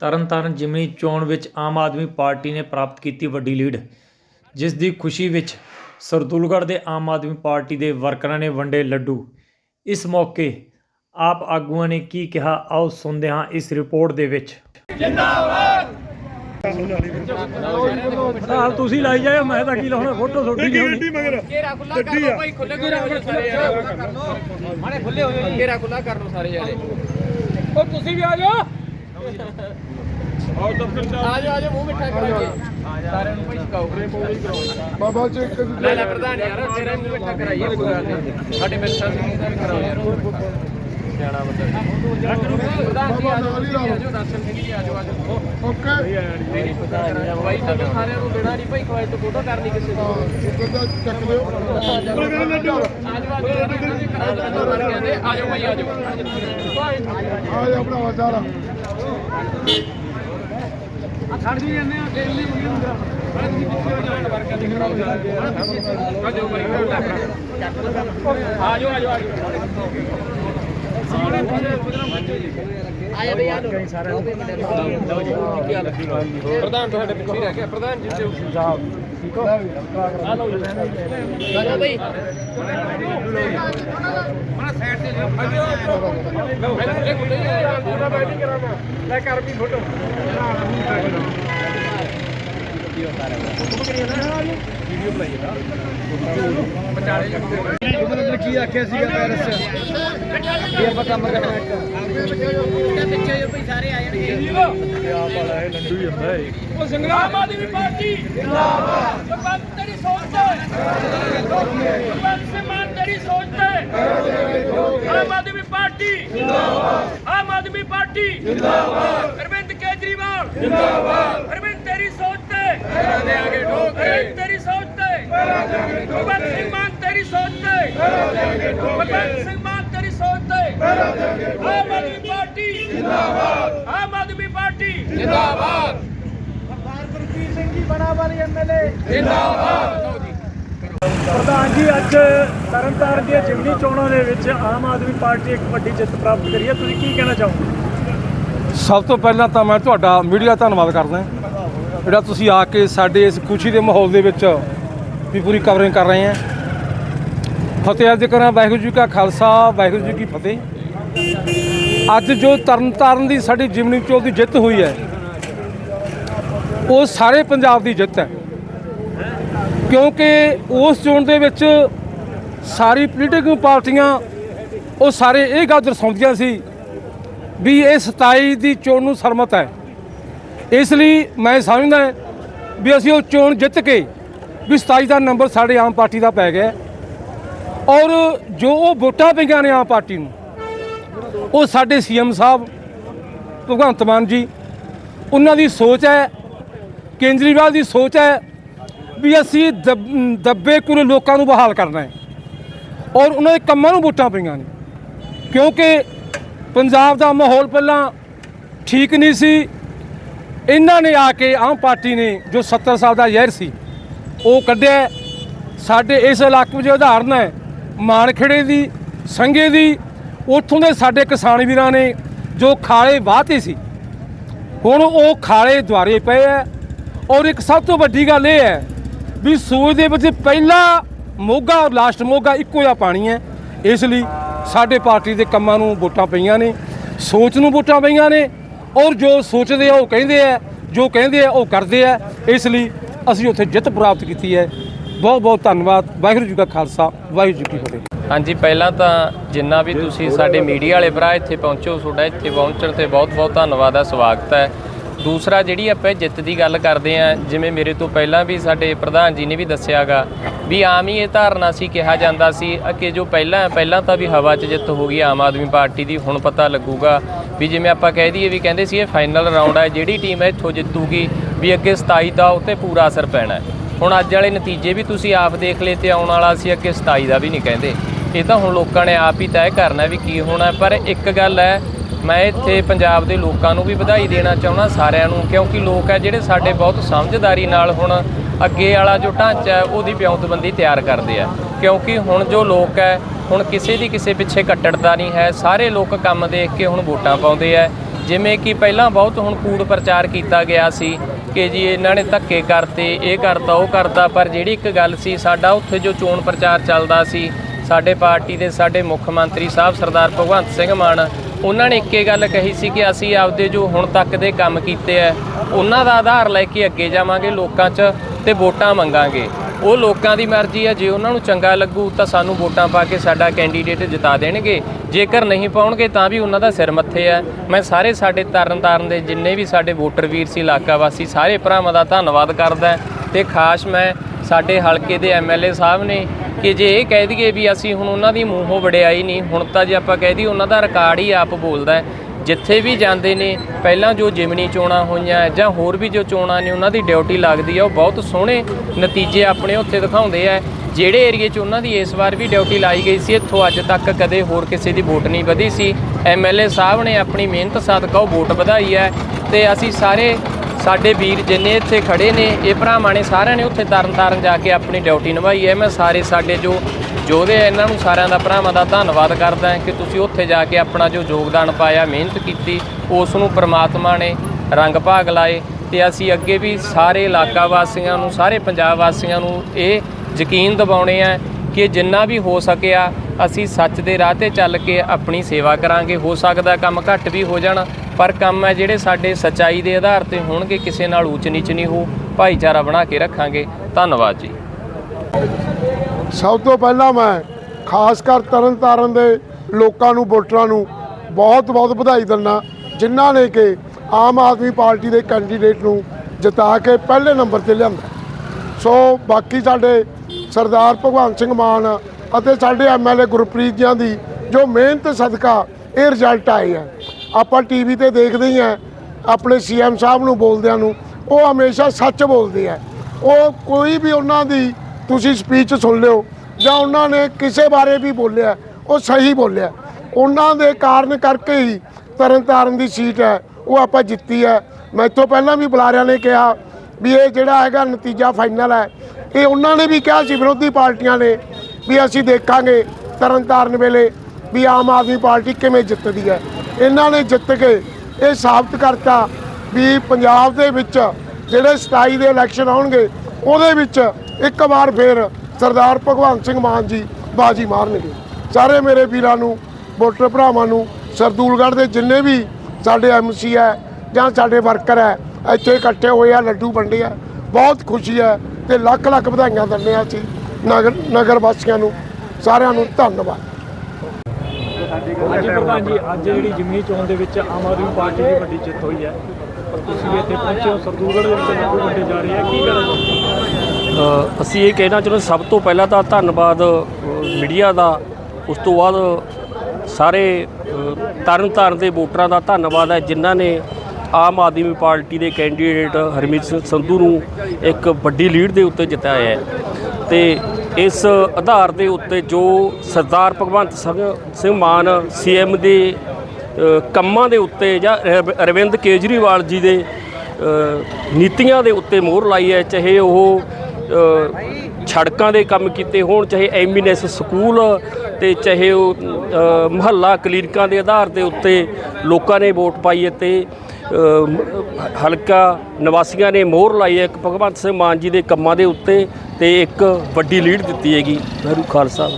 ਤਰਨਤਾਰਨ ਜਿਮਨੀ ਚੋਣ ਵਿੱਚ ਆਮ ਆਦਮੀ ਪਾਰਟੀ ਨੇ ਪ੍ਰਾਪਤ ਕੀਤੀ ਵੱਡੀ ਲੀਡ ਜਿਸ ਦੀ ਖੁਸ਼ੀ ਵਿੱਚ ਸਰਦੂਲਗੜ੍ਹ ਦੇ ਆਮ ਆਦਮੀ ਪਾਰਟੀ ਦੇ ਵਰਕਰਾਂ ਨੇ ਵੰਡੇ ਲੱਡੂ। ਇਸ ਮੌਕੇ ਆਪ ਆਗੂਆਂ ਨੇ ਕੀ ਕਿਹਾ ਆਓ ਸੁਣਦੇ ਹਾਂ ਇਸ ਰਿਪੋਰਟ ਦੇ ਵਿੱਚ। ਜਿੰਦਾਬਾਦ ਤੁਸੀਂ ਲਾਈ ਜਾਓ ਮੈਂ ਤਾਂ ਕੀ ਲਾਉਣਾ ਫੋਟੋ ਛੋਟੀ ਨਹੀਂ ਹੋਣੀ। ਘੇਰਾ ਖੁੱਲਾ ਕਰ ਲਓ ਭਾਈ ਖੁੱਲੇ ਸਾਰੇ ਮਾਣੇ ਖੁੱਲੇ ਹੋ ਜਾਓ ਘੇਰਾ ਖੁੱਲਾ ਕਰ ਲਓ ਸਾਰੇ ਜਾਣੇ। ਉਹ ਤੁਸੀਂ ਵੀ ਆ ਜਾਓ। ਆਓ ਦਫ਼ਤਰ ਆ ਜਾਓ ਆ ਜਾਓ ਮੂੰਹ ਮਿੱਠਾ ਕਰਾਈਏ ਸਾਰਿਆਂ ਨੂੰ ਭਾਈ ਸਿਖਾਓ ਬਾਬਾ ਜੀ ਇੱਕ ਲੈ ਲੈ ਪ੍ਰਧਾਨ ਯਾਰ ਤੇਰਾ ਮੂੰਹ ਮਿੱਠਾ ਕਰਾਈਏ ਕੋਈ ਗੱਲ ਨਹੀਂ। ਸਾਡੇ ਮੇਰੇ ਸਾਥ ਸਿੰਘ ਦਾ ਵੀ ਕਰਾਓ ਯਾਰ। ਸਿਆਣਾ ਬੰਦਾ ਓਕੇ। ਸਾਰਿਆਂ ਨੂੰ ਦੇਣਾ ਨਹੀਂ ਭਾਈ ਖਵਾਏ ਤੋਂ ਫੋਟੋ ਕਰਨੀ ਕਿਸੇ ਦੀ। ਸ਼ੁਕਰ ਦਾ ਚੱਕ ਲਿਓ ਆ ਜਾਓ ਆ ਜਾਓ ਆ ਜਾਓ ਭਾਈ ਆ ਜਾਓ ਆ ਜਾ ਭਰਾਵਾ ਸਾਰਾ ਖੜ ਜੀ ਜਾਂਦੇ ਆ ਡੇਲੀ ਮੁੰਡੇ ਨੂੰ ਬੜਾ ਤੁਸੀਂ ਪਿੱਛੇ ਹੋ ਜਾਓ ਵਰਕਰ ਦੀ ਖੜਾਓ ਆ ਜਾਓ ਭਾਈ ਆ ਜਾਓ। ਆ ਪ੍ਰਧਾਨ ਤੁਹਾਡੇ ਪਿੱਛੇ ਰਹਿ ਗਿਆ। ਪ੍ਰਧਾਨ ਜੀ ਤੇ ਆ ਲਓ ਲਓ ਬਈ ਮਾਂ ਸਾਈਡ ਤੇ ਲਿਓ ਮੈਂ ਖੁੱਲੇ ਜਾ ਬੈਠੀ ਕਰਾਂਗਾ ਲੈ ਕਰ ਵੀ ਫੋਟੋ ਉਹਨਾਂ ਕੀ ਆਖਿਆ ਸੀਗਾ ਪੈਰਸ ਇਹ ਆਪਾਂ ਕੰਮ ਕਰਨਾ ਪਿੱਛੇ ਜੋ ਭਈ ਸਾਰੇ ਆ ਜਾਣਗੇ ਉਹ ਸੰਗਰਾਮ ਆਦਮੀ ਪਾਰਟੀ ਜਿੰਦਾਬਾਦ ਸਰਪੰਚ ਤੇਰੀ ਸੋਚ ਤੇ ਸਰਪੰਚ ਸਮਾਨ ਤੇਰੀ ਸੋਚ ਤੇ ਆਮ ਆਦਮੀ ਪਾਰਟੀ ਜਿੰਦਾਬਾਦ ਆਮ ਆਦਮੀ ਪਾਰਟੀ ਜਿੰਦਾਬਾਦ ਅਰਵਿੰਦ ਕੇਜਰੀਵਾਲ ਜਿੰਦਾਬਾਦ ਅਰਵਿੰਦ ਤੇਰੀ ਸੋਚ ਤੇ ਦੇਾਂਗੇ ਠੋਕਰੇ ਤੇਰੀ ਸੋਚ ਤੇ ਭਗਵੰਤ ਸਿੰਘ ਮਾਨ ਤੇਰੀ ਸੋਚ ਤੇ ਭਗਵੰਤ ਸਿੰਘ ਮਾਨ ਤੇਰੀ ਸੋਚ ਤੇ ਆਮ ਆਦਮੀ ਪਾਰਟੀ। ਜਿੰਦਾਬਾਦ ਆਮ ਆਦਮੀ ਪਾਰਟੀ। ਜਿੰਦਾਬਾਦ ਪ੍ਰਧਾਨ ਜੀ ਅੱਜ ਤਰਨਤਾਰਨ ਦੀਆਂ ਜਿਮਨੀ ਚੋਣਾਂ ਦੇ ਵਿੱਚ ਆਮ ਆਦਮੀ ਪਾਰਟੀ ਇੱਕ ਵੱਡੀ ਜਿੱਤ ਪ੍ਰਾਪਤ ਕਰੀ ਹੈ। ਤੁਸੀਂ ਕੀ ਕਹਿਣਾ ਚਾਹੋਗੇ? ਸਭ ਤੋਂ ਪਹਿਲਾਂ ਤਾਂ ਮੈਂ ਤੁਹਾਡਾ ਮੀਡੀਆ ਧੰਨਵਾਦ ਕਰਦਾ ਜਿਹੜਾ ਤੁਸੀਂ ਆ ਕੇ ਸਾਡੇ ਇਸ ਖੁਸ਼ੀ ਦੇ ਮਾਹੌਲ ਦੇ ਵਿੱਚ ਵੀ ਪੂਰੀ ਕਵਰਿੰਗ ਕਰ ਰਹੇ ਆ ਫਤਿਹ ਅੱਜ ਕਰਾਂ ਵਾਹਿਗੁਰੂ ਜੀ ਕਾ ਖਾਲਸਾ ਵਾਹਿਗੁਰੂ ਜੀ ਕੀ ਫਤਿਹ। ਅੱਜ ਜੋ ਤਰਨਤਾਰਨ ਦੀ ਸਾਡੀ ਜਿਮਨੀ ਚੋਣ ਦੀ ਜਿੱਤ ਹੋਈ ਹੈ, ਉਹ ਸਾਰੇ ਪੰਜਾਬ ਦੀ ਜਿੱਤ ਹੈ। ਕਿਉਂਕਿ ਉਸ ਚੋਣ ਦੇ ਵਿੱਚ ਸਾਰੀ ਪੋਲੀਟੀਕਲ ਪਾਰਟੀਆਂ, ਉਹ ਸਾਰੇ ਇਹ ਗੱਲ ਦਰਸਾਉਂਦੀਆਂ ਸੀ ਵੀ ਇਹ 27 ਦੀ ਚੋਣ ਨੂੰ ਸਰਮਤ ਹੈ। ਇਸ ਲਈ ਮੈਂ ਸਮਝਦਾ ਵੀ ਅਸੀਂ ਉਹ ਚੋਣ ਜਿੱਤ ਕੇ ਵੀ 27 ਦਾ ਨੰਬਰ ਸਾਡੇ ਆਮ ਪਾਰਟੀ ਦਾ ਪੈ ਗਿਆ ਔਰ ਜੋ ਉਹ ਵੋਟਾਂ ਪਈਆਂ ਨੇ ਆਮ ਪਾਰਟੀ ਨੂੰ ਉਹ ਸਾਡੇ ਸੀਐਮ ਸਾਹਿਬ, ਭਗਵੰਤ ਮਾਨ ਜੀ, ਉਹਨਾਂ ਦੀ ਸੋਚ ਹੈ, ਕੇਜਰੀਵਾਲ ਦੀ ਸੋਚ ਹੈ ਵੀ ਅਸੀਂ ਦਬ- ਦੱਬੇ ਕੁਰੇ ਲੋਕਾਂ ਨੂੰ ਬਹਾਲ ਕਰਨਾ ਹੈ ਔਰ ਉਹਨਾਂ ਦੇ ਕੰਮਾਂ ਨੂੰ ਵੋਟਾਂ ਪਈਆਂ ਨੇ। ਕਿਉਂਕਿ ਪੰਜਾਬ ਦਾ ਮਾਹੌਲ ਪਹਿਲਾਂ ਠੀਕ ਨਹੀਂ ਸੀ। ਇਹਨਾਂ ਨੇ ਆ ਕੇ ਆਮ ਪਾਰਟੀ ਨੇ ਜੋ 70 ਸਾਲ ਦਾ ਜ਼ਹਿਰ ਸੀ, ਉਹ ਕੱਢਿਆ ਸਾਡੇ ਇਸ ਇਲਾਕੇ ਵਿੱਚ ਉਦਾਹਰਨ ਹੈ ਮਾਨਖੜੇ ਦੀ ਸੰਗੇ ਦੀ ਉੱਥੋਂ ਦੇ ਸਾਡੇ ਕਿਸਾਨ ਵੀਰਾਂ ਨੇ ਜੋ ਖਾਲੇ ਵਾਹਤੇ ਸੀ, ਹੁਣ ਉਹ ਖਾਲੇ ਦੁਆਰੇ ਪਏ ਹੈ ਔਰ ਇੱਕ ਸਭ ਤੋਂ ਵੱਡੀ ਗੱਲ ਇਹ ਹੈ ਵੀ ਸੂਰਜ ਦੇ ਵਿੱਚ ਪਹਿਲਾ ਮੋਗਾ ਔਰ ਲਾਸਟ ਮੋਗਾ ਇੱਕੋ ਜਿਹਾ ਪਾਣੀ ਹੈ। ਇਸ ਲਈ ਸਾਡੇ ਪਾਰਟੀ ਦੇ ਕੰਮਾਂ ਨੂੰ ਵੋਟਾਂ ਪਈਆਂ ਨੇ, ਸੋਚ ਨੂੰ ਵੋਟਾਂ ਪਈਆਂ ਨੇ। ਔਰ ਜੋ ਸੋਚਦੇ ਆ, ਉਹ ਕਹਿੰਦੇ ਆ, ਜੋ ਕਹਿੰਦੇ ਆ, ਉਹ ਕਰਦੇ ਆ। ਇਸ ਲਈ ਅਸੀਂ ਉੱਥੇ ਜਿੱਤ ਪ੍ਰਾਪਤ ਕੀਤੀ ਹੈ। ਬਹੁਤ ਬਹੁਤ ਧੰਨਵਾਦ। ਵਾਹਿਗੁਰੂ ਜੀ ਕਾ ਖਾਲਸਾ, ਵਾਹਿਗੁਰੂ ਜੀ ਕੀ ਫਤਿਹ। ਹਾਂਜੀ, ਪਹਿਲਾਂ ਤਾਂ ਜਿੰਨਾ ਵੀ ਤੁਸੀਂ ਸਾਡੇ ਮੀਡੀਆ ਵਾਲੇ ਭਰਾ ਇੱਥੇ ਪਹੁੰਚੋ, ਤੁਹਾਡਾ ਇੱਥੇ ਪਹੁੰਚਣ ਤੇ ਬਹੁਤ-ਬਹੁਤ ਧੰਨਵਾਦ ਹੈ, ਸਵਾਗਤ ਹੈ। ਦੂਸਰਾ ਜਿਹੜੀ ਆਪਾਂ ਜਿੱਤ ਦੀ ਗੱਲ ਕਰਦੇ ਆ ਜਿਵੇਂ ਮੇਰੇ ਤੋਂ ਪਹਿਲਾਂ ਵੀ ਸਾਡੇ ਪ੍ਰਧਾਨ ਜੀ ਨੇ ਵੀ ਦੱਸਿਆਗਾ ਵੀ ਆਮ ਹੀ ਇਹ ਧਾਰਨਾ ਸੀ, ਕਿਹਾ ਜਾਂਦਾ ਸੀ ਕਿ ਜੋ ਪਹਿਲਾਂ ਪਹਿਲਾਂ ਤਾਂ ਵੀ ਹਵਾ 'ਚ ਜਿੱਤ ਹੋ ਗਈ ਆਮ ਆਦਮੀ ਪਾਰਟੀ ਦੀ, ਹੁਣ ਪਤਾ ਲੱਗੂਗਾ ਵੀ ਜਿਵੇਂ ਆਪਾਂ ਕਹਿ ਦਈਏ ਵੀ ਕਹਿੰਦੇ ਸੀ ਇਹ ਫਾਈਨਲ ਰਾਉਂਡ ਹੈ ਜਿਹੜੀ ਟੀਮ ਇੱਥੋਂ ਜਿੱਤੂਗੀ ਵੀ ਅੱਗੇ 27 ਦਾ ਉੱਤੇ ਪੂਰਾ ਅਸਰ ਪੈਣਾ। ਹੁਣ ਅੱਜ ਵਾਲੇ ਨਤੀਜੇ ਵੀ ਤੁਸੀਂ ਆਪ ਦੇਖ ਲਏ ਤੇ ਆਉਣ ਵਾਲਾ ਸੀ, ਅੱਗੇ 27 ਦਾ ਵੀ ਨਹੀਂ ਕਹਿੰਦੇ। ਇਹ ਤਾਂ ਹੁਣ ਲੋਕਾਂ ਨੇ ਆਪ ਹੀ ਤੈਅ ਕਰਨਾ ਵੀ ਕੀ ਹੋਣਾ, ਪਰ ਇੱਕ ਗੱਲ ਹੈ, ਮੈਂ ਇੱਥੇ ਪੰਜਾਬ ਦੇ ਲੋਕਾਂ ਨੂੰ ਵੀ ਵਧਾਈ ਦੇਣਾ ਚਾਹੁੰਦਾ ਸਾਰਿਆਂ ਨੂੰ, ਕਿਉਂਕਿ ਲੋਕ ਹੈ ਜਿਹੜੇ ਸਾਡੇ ਬਹੁਤ ਸਮਝਦਾਰੀ ਨਾਲ ਹੁਣ ਅੱਗੇ ਵਾਲਾ ਜੋ ਢਾਂਚਾ ਹੈ, ਉਹਦੀ ਵਿਉਂਤਬੰਦੀ ਤਿਆਰ ਕਰਦੇ ਆ। ਕਿਉਂਕਿ ਹੁਣ ਜੋ ਲੋਕ ਹੈ, ਹੁਣ ਕਿਸੇ ਦੀ ਕਿਸੇ ਪਿੱਛੇ ਕੱਟੜਦਾ ਨਹੀਂ ਹੈ, ਸਾਰੇ ਲੋਕ ਕੰਮ ਦੇਖ ਕੇ ਹੁਣ ਵੋਟਾਂ ਪਾਉਂਦੇ ਆ। ਜਿਵੇਂ ਕਿ ਪਹਿਲਾਂ ਬਹੁਤ ਹੁਣ ਕੂੜ ਪ੍ਰਚਾਰ ਕੀਤਾ ਗਿਆ ਸੀ ਕਿ ਜੀ ਇਹਨਾਂ ਨੇ ਧੱਕੇ ਕਰਤੇ, ਇਹ ਕਰਤਾ, ਉਹ ਕਰਤਾ, ਪਰ ਜਿਹੜੀ ਇੱਕ ਗੱਲ ਸੀ, ਸਾਡਾ ਉੱਥੇ ਜੋ ਚੋਣ ਪ੍ਰਚਾਰ ਚੱਲਦਾ ਸੀ ਸਾਡੇ ਪਾਰਟੀ ਦੇ ਸਾਡੇ ਮੁੱਖ ਮੰਤਰੀ ਸਾਹਿਬ ਸਰਦਾਰ ਭਗਵੰਤ ਸਿੰਘ ਮਾਨ, ਉਹਨਾਂ ਨੇ ਇੱਕੇ ਗੱਲ ਕਹੀ ਸੀ ਕਿ ਅਸੀਂ ਆਪਦੇ ਜੋ ਹੁਣ ਤੱਕ ਦੇ ਕੰਮ ਕੀਤੇ ਆ, ਉਹਨਾਂ ਦਾ ਆਧਾਰ ਲੈ ਕੇ ਅੱਗੇ ਜਾਵਾਂਗੇ ਲੋਕਾਂ 'ਚ ਤੇ ਵੋਟਾਂ ਮੰਗਾਂਗੇ। ਉਹ ਲੋਕਾਂ ਦੀ ਮਰਜ਼ੀ ਹੈ ਜੇ ਉਹਨਾਂ ਨੂੰ ਚੰਗਾ ਲੱਗੂ ਤਾਂ ਸਾਨੂੰ ਵੋਟਾਂ ਪਾ ਕੇ ਸਾਡਾ ਕੈਂਡੀਡੇਟ ਜਿਤਾ ਦੇਣਗੇ। ਜੇਕਰ ਨਹੀਂ ਪਾਉਣਗੇ ਤਾਂ ਵੀ ਉਹਨਾਂ ਦਾ ਸਿਰ ਮੱਥੇ ਆ। ਮੈਂ ਸਾਰੇ ਸਾਡੇ ਤਰਨ ਤਾਰਨ ਦੇ ਜਿੰਨੇ ਵੀ ਸਾਡੇ ਵੋਟਰ ਵੀਰ ਸੀ ਇਲਾਕਾ ਵਾਸੀ ਸਾਰੇ ਭਰਾਵਾਂ ਦਾ ਧੰਨਵਾਦ ਕਰਦਾ। ਤੇ ਖਾਸ ਮੈਂ ਸਾਡੇ ਹਲਕੇ ਦੇ ਐਮਐਲਏ ਸਾਹਿਬ ਨੇ ਕਿ ਜੇ ਇਹ ਕਹਿ ਦਈਏ ਵੀ ਅਸੀਂ ਹੁਣ ਉਹਨਾਂ ਦੀ ਮੂੰਹੋਂ ਵਡਿਆਈ ਨਹੀਂ, ਹੁਣ ਤਾਂ ਜੇ ਆਪਾਂ ਕਹਿ ਦਈਏ ਉਹਨਾਂ ਦਾ ਰਿਕਾਰਡ ਹੀ ਆਪ ਬੋਲਦਾ ਜਿੱਥੇ ਵੀ ਜਾਂਦੇ ਨੇ, ਪਹਿਲਾਂ ਜੋ ਜਿਮਨੀ ਚੋਣਾਂ ਹੋਈਆਂ ਜਾਂ ਹੋਰ ਵੀ ਜੋ ਚੋਣਾਂ ਨੇ, ਉਹਨਾਂ ਦੀ ਡਿਊਟੀ ਲੱਗਦੀ ਹੈ। ਉਹ ਬਹੁਤ ਸੋਹਣੇ ਨਤੀਜੇ ਆਪਣੇ ਉੱਥੇ ਦਿਖਾਉਂਦੇ ਆ ਜਿਹੜੇ ਏਰੀਏ 'ਚ ਉਹਨਾਂ ਦੀ ਇਸ ਵਾਰ ਵੀ ਡਿਊਟੀ ਲਾਈ ਗਈ ਸੀ, ਇੱਥੋਂ ਅੱਜ ਤੱਕ ਕਦੇ ਹੋਰ ਕਿਸੇ ਦੀ ਵੋਟ ਨਹੀਂ ਵਧੀ ਸੀ। ਐਮਐਲਏ ਸਾਹਿਬ ਨੇ ਆਪਣੀ ਮਿਹਨਤ ਸਦਕਾ ਉਹ ਵੋਟ ਵਧਾਈ ਹੈ। ਤੇ ਅਸੀਂ ਸਾਰੇ ਸਾਡੇ ਵੀਰ ਜਿੰਨੇ ਇੱਥੇ ਖੜੇ ਨੇ, ਇਹ ਭਰਾਵਾਂ ਨੇ ਸਾਰਿਆਂ ਨੇ ਉੱਥੇ ਤਰਨ ਤਾਰਨ ਜਾ ਕੇ ਆਪਣੀ ਡਿਊਟੀ ਨਿਭਾਈ ਹੈ। ਮੈਂ ਸਾਰੇ ਸਾਡੇ ਜੋ ਯੋਧੇ ਆ, ਇਹਨਾਂ ਨੂੰ ਸਾਰਿਆਂ ਦਾ ਭਰਾਵਾਂ ਦਾ ਧੰਨਵਾਦ ਕਰਦਾ ਹਾਂ ਕਿ ਤੁਸੀਂ ਉੱਥੇ ਜਾ ਕੇ ਆਪਣਾ ਜੋ ਯੋਗਦਾਨ ਪਾਇਆ, ਮਿਹਨਤ ਕੀਤੀ, ਉਸ ਨੂੰ ਪ੍ਰਮਾਤਮਾ ਨੇ ਰੰਗ ਭਾਗ ਲਾਏ ਤੇ ਅਸੀਂ ਅੱਗੇ ਵੀ ਸਾਰੇ ਇਲਾਕਾ ਵਾਸੀਆਂ ਨੂੰ, ਸਾਰੇ ਪੰਜਾਬ ਵਾਸੀਆਂ ਨੂੰ ਇਹ ਯਕੀਨ ਦਿਵਾਉਣੇ ਆ ਕਿ ਜਿੰਨਾ ਵੀ ਹੋ ਸਕਿਆ, ਅਸੀਂ ਸੱਚ ਦੇ ਰਾਹ ਤੇ ਚੱਲ ਕੇ ਆਪਣੀ ਸੇਵਾ ਕਰਾਂਗੇ। ਹੋ ਸਕਦਾ ਕੰਮ ਘੱਟ ਵੀ ਹੋ ਜਾਣਾ ਪਰ ਕੰਮ ਹੈ ਜਿਹੜੇ ਸਾਡੇ ਸਚਾਈ ਦੇ ਆਧਾਰ ਤੇ ਹੋਣਗੇ, ਕਿਸੇ ਨਾਲ ਊਚ ਨੀਚ ਨਹੀਂ ਹੋ ਭਾਈਚਾਰਾ ਬਣਾ ਕੇ ਰੱਖਾਂਗੇ। ਧੰਨਵਾਦ ਜੀ। ਸਭ ਤੋਂ ਪਹਿਲਾਂ ਮੈਂ ਖਾਸ ਕਰ ਤਰਨਤਾਰਨ ਦੇ ਲੋਕਾਂ ਨੂੰ, ਵੋਟਰਾਂ ਨੂੰ ਬਹੁਤ ਬਹੁਤ ਵਧਾਈ ਦਿੰਦਾ ਜਿਨ੍ਹਾਂ ਨੇ ਕਿ ਆਮ ਆਦਮੀ ਪਾਰਟੀ ਦੇ ਕੈਂਡੀਡੇਟ ਨੂੰ ਜਿਤਾ ਕੇ ਪਹਿਲੇ ਨੰਬਰ ਤੇ ਲਿਆਂਦਾ ਸੋ ਬਾਕੀ ਸਾਡੇ ਸਰਦਾਰ ਭਗਵੰਤ ਸਿੰਘ ਮਾਨ ਅਤੇ ਸਾਡੇ ਐਮਐਲਏ ਗੁਰਪ੍ਰੀਤ ਜੀਆਂ ਦੀ ਜੋ ਮਿਹਨਤ ਸਦਕਾ ਇਹ ਰਿਜ਼ਲਟ ਆਏ ਆ ਆਪਾਂ ਟੀਵੀ ਤੇ ਦੇਖਦੇ ਹੀ ਆ, ਆਪਣੇ ਸੀਐਮ ਸਾਹਿਬ ਨੂੰ ਬੋਲਦਿਆਂ ਨੂੰ, ਉਹ ਹਮੇਸ਼ਾ ਸੱਚ ਬੋਲਦੇ ਆ। ਉਹ ਕੋਈ ਵੀ ਉਹਨਾਂ ਦੀ ਤੁਸੀਂ ਸਪੀਚ ਸੁਣ ਲਿਓ, ਜਾਂ ਉਹਨਾਂ ਨੇ ਕਿਸੇ ਬਾਰੇ ਵੀ ਬੋਲਿਆ, ਉਹ ਸਹੀ ਬੋਲਿਆ। ਉਹਨਾਂ ਦੇ ਕਾਰਨ ਕਰਕੇ ਹੀ ਤਰਨਤਾਰਨ ਦੀ ਸੀਟ ਹੈ, ਉਹ ਆਪਾਂ ਜਿੱਤੀ ਹੈ ਮੈਂ ਮੈਥੋਂ ਪਹਿਲਾਂ ਵੀ ਬੁਲਾਰਿਆਂ ਨੇ ਕਿਹਾ ਵੀ ਇਹ ਜਿਹੜਾ ਹੈਗਾ ਨਤੀਜਾ ਫਾਈਨਲ ਹੈ, ਇਹ ਉਹਨਾਂ ਨੇ ਵੀ ਕਿਹਾ ਸੀ, ਵਿਰੋਧੀ ਪਾਰਟੀਆਂ ਨੇ, ਵੀ ਅਸੀਂ ਦੇਖਾਂਗੇ ਤਰਨਤਾਰਨ ਵੇਲੇ। ਵੀ ਆਮ ਆਦਮੀ ਪਾਰਟੀ ਕਿਵੇਂ ਜਿੱਤਦੀ ਹੈ। ਇਹਨਾਂ ਨੇ ਜਿੱਤ ਕੇ ਇਹ ਸਾਬਤ ਕਰਤਾ ਵੀ ਪੰਜਾਬ ਦੇ ਵਿੱਚ ਜਿਹੜੇ 27 ਦੇ ਇਲੈਕਸ਼ਨ ਆਉਣਗੇ, ਉਹਦੇ ਵਿੱਚ ਇੱਕ ਵਾਰ ਫੇਰ ਸਰਦਾਰ ਭਗਵੰਤ ਸਿੰਘ ਮਾਨ ਜੀ ਬਾਜੀ ਮਾਰਨਗੇ। ਸਾਰੇ ਮੇਰੇ ਵੀਰਾਂ ਨੂੰ, ਵੋਟਰ ਭਰਾਵਾਂ ਨੂੰ, ਸਰਦੂਲਗੜ੍ਹ ਦੇ ਜਿੰਨੇ ਵੀ ਸਾਡੇ ਐਮਸੀ ਹੈ ਜਾਂ ਸਾਡੇ ਵਰਕਰ ਹੈ, ਇੱਥੇ ਇਕੱਠੇ ਹੋਏ ਆ, ਲੱਡੂ ਵੰਡੇ ਆ, ਬਹੁਤ ਖੁਸ਼ੀ ਹੈ ਤੇ ਲੱਖ ਲੱਖ ਵਧਾਈਆਂ ਦਿੰਦੇ ਆ ਅਸੀਂ ਨਗਰ ਨਗਰ ਵਾਸੀਆਂ ਨੂੰ। ਸਾਰਿਆਂ ਨੂੰ ਧੰਨਵਾਦ। ਹਾਂਜੀ ਪ੍ਰਧਾਨ ਜੀ ਅੱਜ ਜਿਹੜੀ ਜਿਮਨੀ ਚੋਣ ਦੇ ਵਿੱਚ ਆਮ ਆਦਮੀ ਪਾਰਟੀ ਦੀ ਵੱਡੀ ਜਿੱਤ ਹੋਈ ਹੈ। ਤੁਸੀਂ ਇੱਥੇ ਪਹੁੰਚੇ ਹੋ ਸਰਦੂਲਗੜ੍ਹ ਦੇ ਵਿੱਚ ਵੰਡੇ ਜਾ ਰਹੇ ਆ ਕੀ ਅ, ਅਸੀਂ ਇਹ ਕਹਿਣਾ ਚਾਹੁੰਦੇ ਸਭ ਤੋਂ ਪਹਿਲਾਂ ਤਾਂ ਧੰਨਵਾਦ ਮੀਡੀਆ ਦਾ। ਉਸ ਤੋਂ ਬਾਅਦ ਸਾਰੇ ਤਰਨ ਤਾਰਨ ਦੇ ਵੋਟਰਾਂ ਦਾ ਧੰਨਵਾਦ ਹੈ ਜਿਨ੍ਹਾਂ ਨੇ ਆਮ ਆਦਮੀ ਪਾਰਟੀ ਦੇ ਕੈਂਡੀਡੇਟ ਹਰਮੀਤ ਸਿੰਘ ਸੰਧੂ ਨੂੰ ਇੱਕ ਵੱਡੀ ਲੀਡ ਦੇ ਉੱਤੇ ਜਿਤਾਇਆ ਹੈ। ਤੇ ਇਸ ਆਧਾਰ ਦੇ ਉੱਤੇ ਜੋ ਸਰਦਾਰ ਭਗਵੰਤ ਸਿੰਘ ਸਿੰਘ ਮਾਨ ਸੀਐਮ ਦੇ ਕੰਮਾਂ ਦੇ ਉੱਤੇ ਜਾਂ ਅਰਵਿੰਦ ਕੇਜਰੀਵਾਲ ਜੀ ਦੇ ਨੀਤੀਆਂ ਦੇ ਉੱਤੇ ਮੋਹਰ ਲਾਈ ਹੈ ਚਾਹੇ ਉਹ ਅ, ਸੜਕਾਂ ਦੇ ਕੰਮ ਕੀਤੇ ਹੋਣ ਚਾਹੇ ਐਮੀਨੈਸ ਸਕੂਲ ਤੇ ਚਾਹੇ ਉਹ ਅ, ਮੁਹੱਲਾ ਕਲੀਨਿਕਾਂ ਦੇ ਆਧਾਰ ਦੇ ਉੱਤੇ ਲੋਕਾਂ ਨੇ ਵੋਟ ਪਾਈ ਹੈ ਤੇ ਹਲਕਾ ਨਿਵਾਸੀਆਂ ਨੇ ਮੋਹਰ ਲਾਈ ਹੈ। ਇੱਕ ਭਗਵੰਤ ਸਿੰਘ ਮਾਨ ਜੀ ਦੇ ਕੰਮਾਂ ਦੇ ਉੱਤੇ ਤੇ ਇੱਕ ਵੱਡੀ ਲੀਡ ਦਿੱਤੀ ਹੈਗੀ ਵਾਹਿਗੁਰੂ ਖਾਲਸਾ